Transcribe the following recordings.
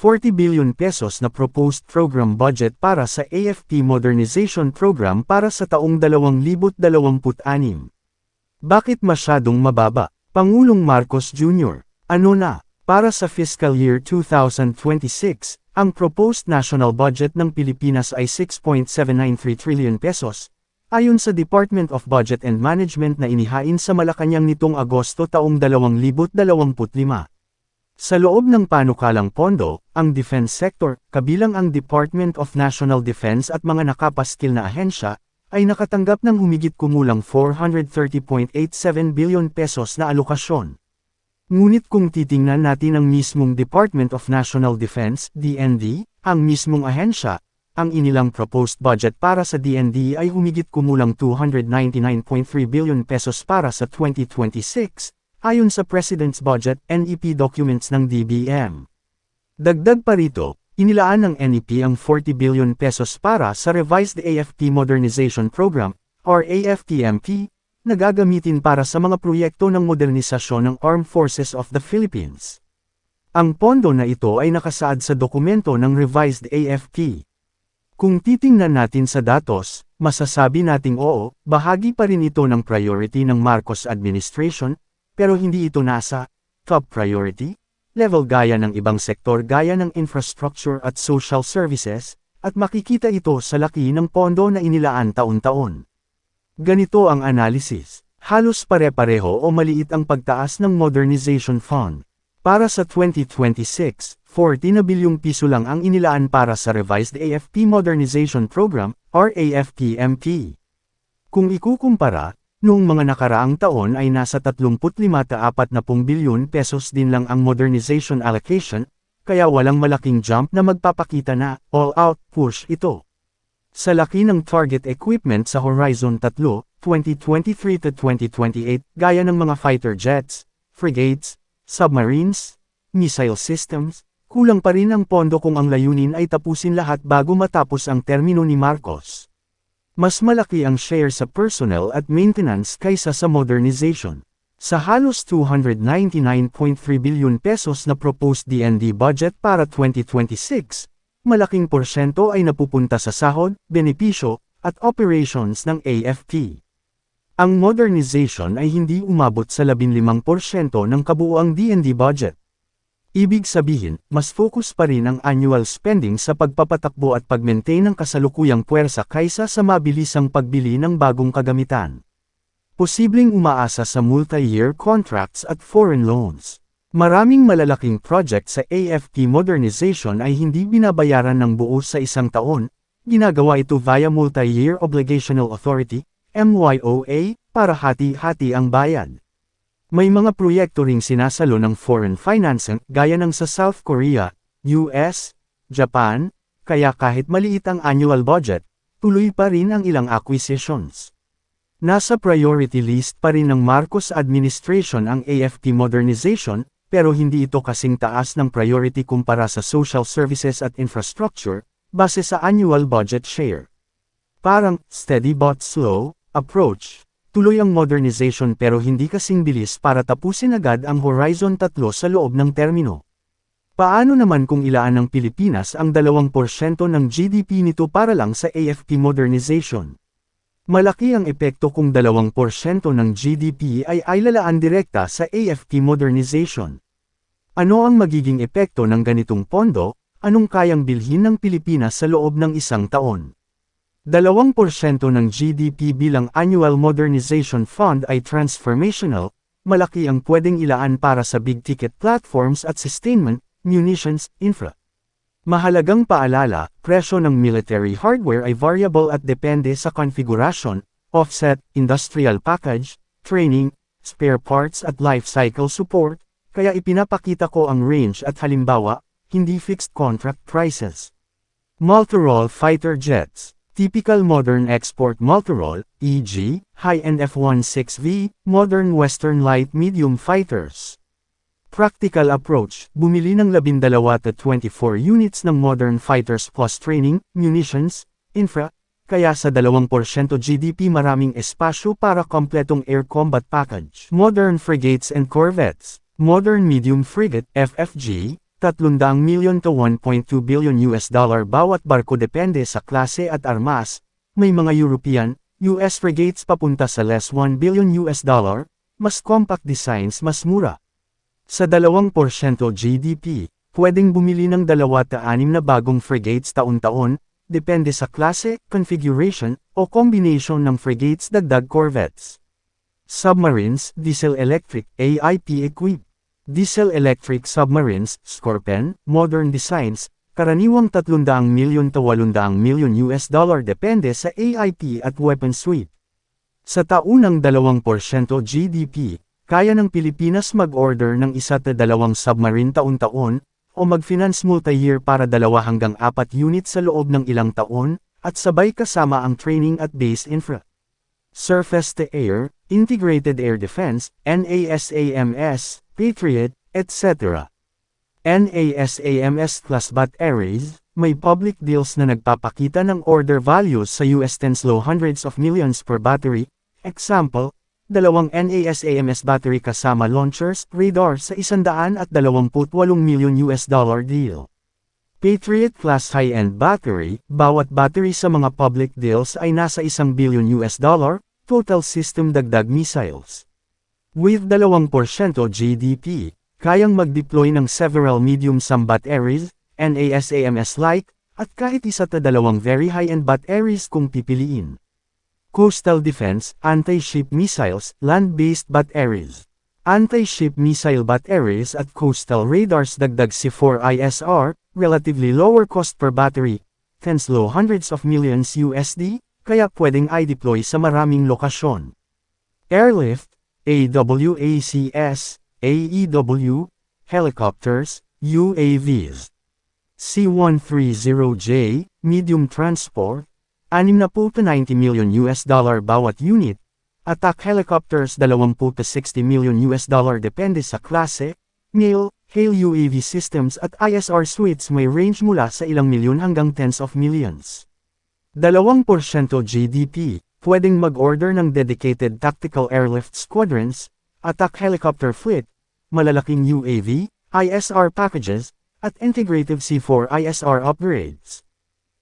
40 billion pesos na proposed program budget para sa AFP Modernization Program para sa taong 2026. Bakit masyadong mababa? Pangulong Marcos Jr. Ano na? Para sa fiscal year 2026, ang proposed national budget ng Pilipinas ay 6.793 trillion pesos, ayon sa Department of Budget and Management na inihain sa Malacanang nitong Agosto taong 2025. Sa loob ng panukalang pondo, ang defense sector, kabilang ang Department of National Defense at mga nakapaskil na ahensya, ay nakatanggap ng humigit kumulang 430.87 billion pesos na alokasyon. Ngunit kung titingnan natin ang mismong Department of National Defense, DND, ang mismong ahensya, ang inilang proposed budget para sa DND ay humigit kumulang 299.3 billion pesos para sa 2026, ayon sa President's Budget NEP documents ng DBM. Dagdag pa rito, inilaan ng NEP ang 40 billion pesos para sa Revised AFP Modernization Program, or AFPMP, na gagamitin para sa mga proyekto ng modernisasyon ng Armed Forces of the Philippines. Ang pondo na ito ay nakasaad sa dokumento ng Revised AFP. Kung titingnan natin sa datos, masasabi nating oo, bahagi pa rin ito ng priority ng Marcos administration, pero hindi ito nasa top priority level gaya ng ibang sektor gaya ng infrastructure at social services, at makikita ito sa laki ng pondo na inilaan taon-taon. Ganito ang analysis. Halos pare-pareho o maliit ang pagtaas ng Modernization Fund. Para sa 2026, 40 na bilyong piso lang ang inilaan para sa Revised AFP Modernization Program, or AFPMP. Kung ikukumpara, Noong mga nakaraang taon ay nasa 35-40 bilyon pesos din lang ang modernization allocation, kaya walang malaking jump na magpapakita na all-out push ito. Sa laki ng target equipment sa Horizon 3, 2023 to 2028, gaya ng mga fighter jets, frigates, submarines, missile systems, kulang pa rin ang pondo kung ang layunin ay tapusin lahat bago matapos ang termino ni Marcos. Mas malaki ang share sa personnel at maintenance kaysa sa modernization. Sa halos 299.3 billion pesos na proposed DND budget para 2026, malaking porsyento ay napupunta sa sahod, benepisyo, at operations ng AFP. Ang modernization ay hindi umabot sa 15% ng kabuuang DND budget. Ibig sabihin, mas focus pa rin ang annual spending sa pagpapatakbo at pag-maintain ng kasalukuyang puwersa kaysa sa mabilisang pagbili ng bagong kagamitan. Posibleng umaasa sa multi-year contracts at foreign loans. Maraming malalaking project sa AFP modernization ay hindi binabayaran ng buo sa isang taon, ginagawa ito via Multi-Year Obligational Authority, MYOA, para hati-hati ang bayad. May mga proyekto ring sinasalo ng foreign financing gaya ng sa South Korea, US, Japan, kaya kahit maliit ang annual budget, tuloy pa rin ang ilang acquisitions. Nasa priority list pa rin ng Marcos administration ang AFP modernization, pero hindi ito kasing taas ng priority kumpara sa social services at infrastructure, base sa annual budget share. Parang steady but slow approach. Tuloy ang modernization pero hindi kasing bilis para tapusin agad ang Horizon 3 sa loob ng termino. Paano naman kung ilaan ng Pilipinas ang 2% ng GDP nito para lang sa AFP modernization? Malaki ang epekto kung 2% ng GDP ay ailalaan direkta sa AFP modernization. Ano ang magiging epekto ng ganitong pondo, anong kayang bilhin ng Pilipinas sa loob ng isang taon? Dalawang porsyento ng GDP bilang Annual Modernization Fund ay transformational, malaki ang pwedeng ilaan para sa big-ticket platforms at sustainment, munitions, infra. Mahalagang paalala, presyo ng military hardware ay variable at depende sa configuration, offset, industrial package, training, spare parts at life cycle support, kaya ipinapakita ko ang range at halimbawa, hindi fixed contract prices. Multirole fighter jets Typical modern export multirole, e.g., high-end F-16V, modern Western light medium fighters. Practical approach, bumili ng 12 to 24 units ng modern fighters plus training, munitions, infra, kaya sa 2% GDP maraming espasyo para kompletong air combat package. Modern frigates and corvettes, modern medium frigate, FFG, 300 milyon to 1.2 billion US dollar bawat barko depende sa klase at armas, may mga European, US frigates papunta sa less 1 billion US dollar, mas compact designs mas mura. Sa 2% GDP, pwedeng bumili ng 2-6 na bagong frigates taon-taon, depende sa klase, configuration, o combination ng frigates dagdag corvettes. Submarines, diesel-electric, AIP-equipped. Diesel-electric submarines, Scorpion, modern designs, karaniwang 300 milyon to 800 milyon US dollar depende sa AIP at weapon suite. Sa taunang 2% GDP, kaya ng Pilipinas mag-order ng isa ta dalawang submarine taon-taon, o mag-finance multi-year para dalawa hanggang apat unit sa loob ng ilang taon, at sabay kasama ang training at base infra. Surface-to-air, Integrated Air Defense, NASAMS, Patriot, etc. NASAMS class batteries, may public deals na nagpapakita ng order values sa US tens low hundreds of millions per battery, example, dalawang NASAMS battery kasama launchers, radar sa 128 million US dollar deal. Patriot Class high-end battery, bawat battery sa mga public deals ay nasa 1 billion US dollar, total system dagdag missiles. With 2% GDP, kayang mag-deploy ng several medium-some batteries, NASAMS-like, at kahit isa ta dalawang very high-end batteries kung pipiliin. Coastal Defense, Anti-Ship Missiles, Land-Based Batteries. Anti-ship missile batteries at coastal radars dagdag C4 ISR, relatively lower cost per battery, tens low hundreds of millions USD, kaya pwedeng i-deploy sa maraming lokasyon. Airlift, AWACS, AEW, helicopters, UAVs. C-130J, medium transport, 60 90 million US dollar bawat unit, attack helicopters 20 60 million US dollar depende sa klase, MIL, Hail UAV systems at ISR suites may range mula sa ilang milyon hanggang tens of millions. 2% GDP, pwedeng mag-order ng dedicated tactical airlift squadrons, attack helicopter fleet, malalaking UAV, ISR packages, at integrative C4 ISR upgrades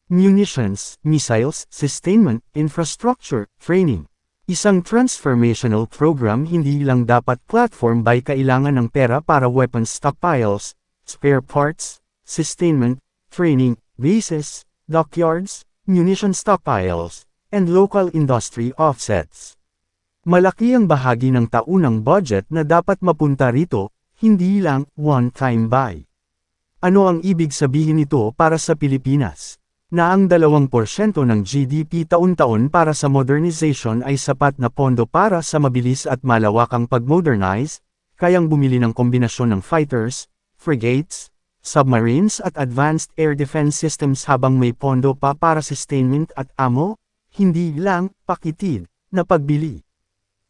munitions, missiles, sustainment, infrastructure, training. Isang transformational program hindi lang dapat platform by kailangan ng pera para weapons stockpiles, spare parts, sustainment, training, bases, dockyards, munition stockpiles, and local industry offsets. Malaki ang bahagi ng taunang budget na dapat mapunta rito, hindi lang one-time buy. Ano ang ibig sabihin nito para sa Pilipinas? na ang 2% ng GDP taon-taon para sa modernization ay sapat na pondo para sa mabilis at malawakang pag-modernize, kayang bumili ng kombinasyon ng fighters, frigates, submarines at advanced air defense systems habang may pondo pa para sustainment at ammo, hindi lang pakitid na pagbili.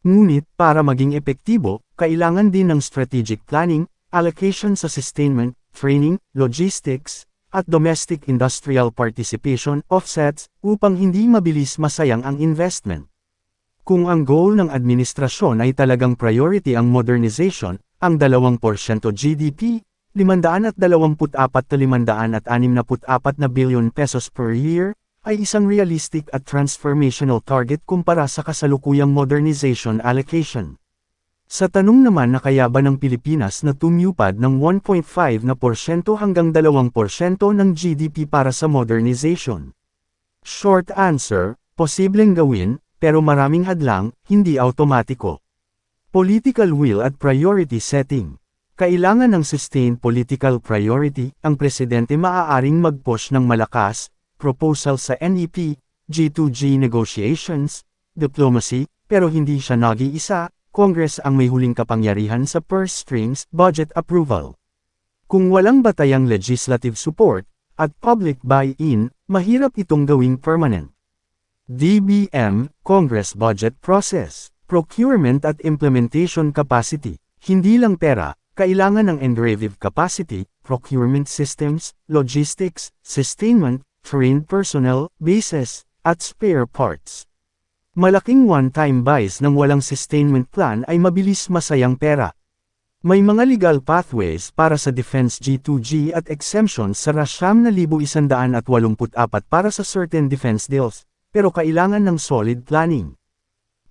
Ngunit para maging epektibo, kailangan din ng strategic planning, allocation sa sustainment, training, logistics, at domestic industrial participation offsets upang hindi mabilis masayang ang investment. Kung ang goal ng administrasyon ay talagang priority ang modernization, ang 2% GDP, 524 564 na billion pesos per year, ay isang realistic at transformational target kumpara sa kasalukuyang modernization allocation. Sa tanong naman na kaya ba ng Pilipinas na tumupad ng 1.5 na porsyento hanggang 2 porsyento ng GDP para sa modernization? Short answer, posibleng gawin, pero maraming hadlang, hindi automatiko. Political will at priority setting. Kailangan ng sustained political priority, ang presidente maaaring mag-push ng malakas, proposal sa NEP, G2G negotiations, diplomacy, pero hindi siya nag-iisa, Congress ang may huling kapangyarihan sa purse strings budget approval. Kung walang batayang legislative support, at public buy-in, mahirap itong gawing permanent. DBM, Congress Budget Process, Procurement at Implementation Capacity, hindi lang pera, kailangan ng engravive capacity, procurement systems, logistics, sustainment, trained personnel, bases, at spare parts. Malaking one-time buys ng walang sustainment plan ay mabilis masayang pera. May mga legal pathways para sa Defense G2G at exemptions sa rasyam na 1,184 para sa certain defense deals, pero kailangan ng solid planning.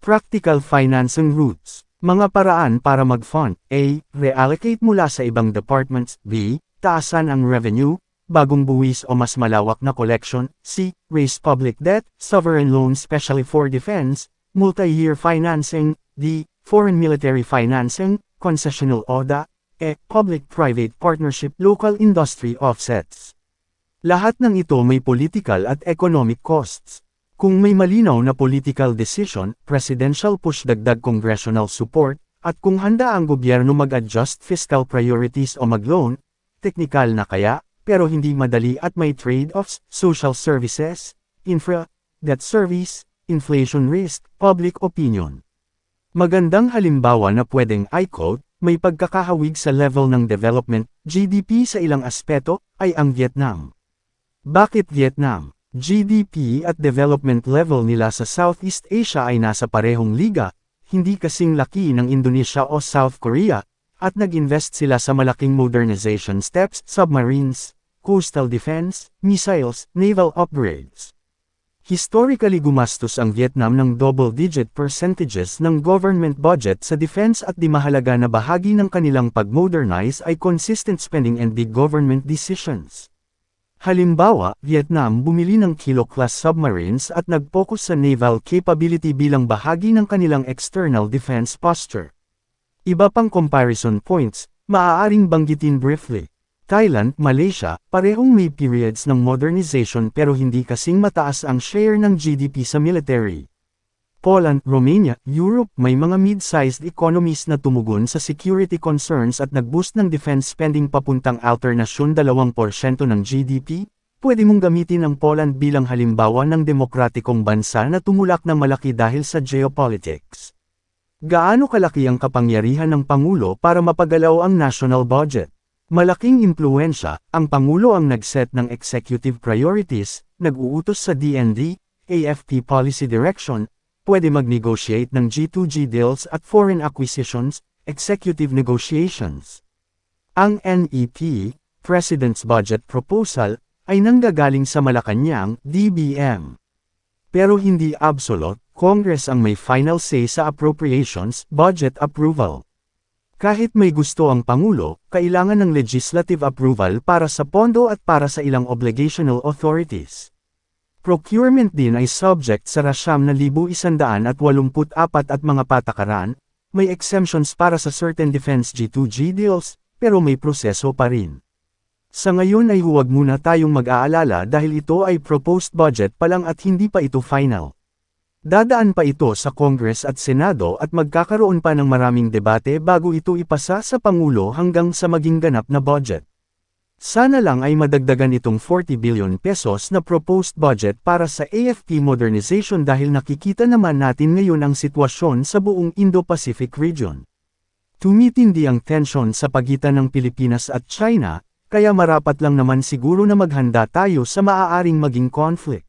Practical financing routes. Mga paraan para mag-fund. A. Reallocate mula sa ibang departments. B. Taasan ang revenue. Bagong buwis o mas malawak na collection. C. Raise public debt, sovereign loans specially for defense, multi-year financing. D. Foreign military financing, concessional ODA, E. Public-private partnership local industry offsets. Lahat ng ito may political at economic costs. Kung may malinaw na political decision, presidential push dagdag congressional support, at kung handa ang gobyerno mag-adjust fiscal priorities o mag-loan, teknikal na kaya, pero hindi madali at may trade-offs, social services, infra, debt service, inflation risk, public opinion. Magandang halimbawa na pwedeng I-quote, may pagkakahawig sa level ng development, GDP sa ilang aspeto, ay ang Vietnam. Bakit Vietnam? GDP at development level nila sa Southeast Asia ay nasa parehong liga, hindi kasing laki ng Indonesia o South Korea, at nag-invest sila sa malaking modernization steps, submarines, coastal defense, missiles, naval upgrades. Historically gumastos ang Vietnam ng double-digit percentages ng government budget sa defense at di mahalaga na bahagi ng kanilang pag-modernize ay consistent spending and big government decisions. Halimbawa, Vietnam bumili ng Kilo-class submarines at nag-focus sa naval capability bilang bahagi ng kanilang external defense posture. Iba pang comparison points, maaaring banggitin briefly. Thailand, Malaysia, parehong may periods ng modernization pero hindi kasing mataas ang share ng GDP sa military. Poland, Romania, Europe may mga mid-sized economies na tumugon sa security concerns at nag-boost ng defense spending papuntang alternasyon 2% ng GDP, pwede mong gamitin ang Poland bilang halimbawa ng demokratikong bansa na tumulak na malaki dahil sa geopolitics. Gaano kalaki ang kapangyarihan ng Pangulo para mapagalaw ang national budget? Malaking impluensya, ang Pangulo ang nag-set ng executive priorities, nag-uutos sa DND, AFP policy direction, pwede mag-negotiate ng G2G deals at foreign acquisitions, executive negotiations. Ang NEP, President's Budget Proposal, ay nanggagaling sa Malacanang, DBM. Pero hindi absolute, Congress ang may final say sa appropriations, budget approval. Kahit may gusto ang Pangulo, kailangan ng legislative approval para sa pondo at para sa ilang obligational authorities. Procurement din ay subject sa rasyam na 1,184 at mga patakaran, may exemptions para sa certain defense G2G deals, pero may proseso pa rin. Sa ngayon ay huwag muna tayong mag-aalala dahil ito ay proposed budget pa lang at hindi pa ito final. Dadaan pa ito sa Congress at Senado at magkakaroon pa ng maraming debate bago ito ipasa sa Pangulo hanggang sa maging ganap na budget. Sana lang ay madagdagan itong 40 billion pesos na proposed budget para sa AFP modernization dahil nakikita naman natin ngayon ang sitwasyon sa buong Indo-Pacific region. Tumitindi ang tensyon sa pagitan ng Pilipinas at China, kaya marapat lang naman siguro na maghanda tayo sa maaaring maging conflict.